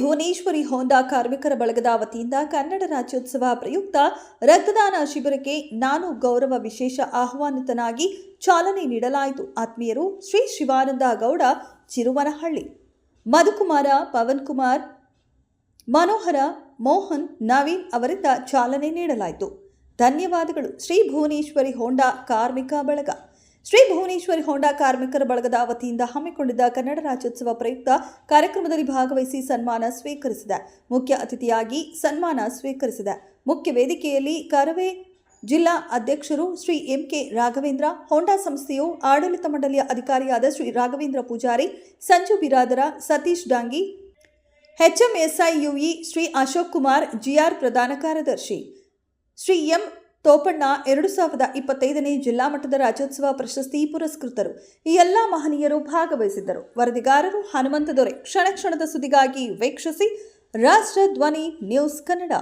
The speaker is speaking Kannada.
ಭುವನೇಶ್ವರಿ ಹೋಂಡಾ ಕಾರ್ಮಿಕರ ಬಳಗದ ವತಿಯಿಂದ ಕನ್ನಡ ರಾಜ್ಯೋತ್ಸವ ಪ್ರಯುಕ್ತ ರಕ್ತದಾನ ಶಿಬಿರಕ್ಕೆ ನಾನು ಗೌರವ ವಿಶೇಷ ಆಹ್ವಾನಿತನಾಗಿ ಚಾಲನೆ ನೀಡಲಾಯಿತು. ಆತ್ಮೀಯರು, ಶ್ರೀ ಶಿವಾನಂದ ಗೌಡ ಚಿರುವನಹಳ್ಳಿ ಮಧುಕುಮಾರ, ಪವನ್ ಕುಮಾರ್, ಮನೋಹರ, ಮೋಹನ್, ನವೀನ್ ಅವರಿಂದ ಚಾಲನೆ ನೀಡಲಾಯಿತು. ಧನ್ಯವಾದಗಳು. ಶ್ರೀ ಭುವನೇಶ್ವರಿ ಹೋಂಡಾ ಕಾರ್ಮಿಕ ಬಳಗ. ಶ್ರೀ ಭುವನೇಶ್ವರಿ ಹೋಂಡಾ ಕಾರ್ಮಿಕರ ಬಳಗದ ವತಿಯಿಂದ ಹಮ್ಮಿಕೊಂಡಿದ್ದ ಕನ್ನಡ ರಾಜ್ಯೋತ್ಸವ ಪ್ರಯುಕ್ತ ಕಾರ್ಯಕ್ರಮದಲ್ಲಿ ಭಾಗವಹಿಸಿ ಸನ್ಮಾನ ಸ್ವೀಕರಿಸಿದೆ ಮುಖ್ಯ ಅತಿಥಿಯಾಗಿ ಸನ್ಮಾನ ಸ್ವೀಕರಿಸಿದೆ ಮುಖ್ಯ ವೇದಿಕೆಯಲ್ಲಿ ಕರವೇ ಜಿಲ್ಲಾ ಅಧ್ಯಕ್ಷರು Shri M K Raghavendra, Honda ಸಂಸ್ಥೆಯು ಆಡಳಿತ ಮಂಡಳಿಯ ಅಧಿಕಾರಿಯಾದ ಶ್ರೀ ರಾಘವೇಂದ್ರ ಪೂಜಾರಿ, ಸಂಜು ಬಿರಾದರ, ಸತೀಶ್ ಡಾಂಗಿ, ಎಚ್ಎಂಎಸ್ಐಯುಇ ಶ್ರೀ ಅಶೋಕ್ ಕುಮಾರ್, ಜಿಆರ್ ಪ್ರಧಾನ ಕಾರ್ಯದರ್ಶಿ, ಶ್ರೀ ಎಂ ತೋಪಣ್ಣ ಎರಡು ಸಾವಿರದ ಇಪ್ಪತ್ತೈದನೇ ಜಿಲ್ಲಾ ಮಟ್ಟದ ರಾಜ್ಯೋತ್ಸವ ಪ್ರಶಸ್ತಿ ಪುರಸ್ಕೃತರು. ಈ ಎಲ್ಲ ಮಹನೀಯರು ಭಾಗವಹಿಸಿದ್ದರು. ವರದಿಗಾರರು ಹನುಮಂತ ದೊರೆ ಕ್ಷಣ ಕ್ಷಣದ ಸುದ್ದಿಗಾಗಿ ವೀಕ್ಷಿಸಿ ರಾಷ್ಟ್ರ ಧ್ವನಿ ನ್ಯೂಸ್ ಕನ್ನಡ.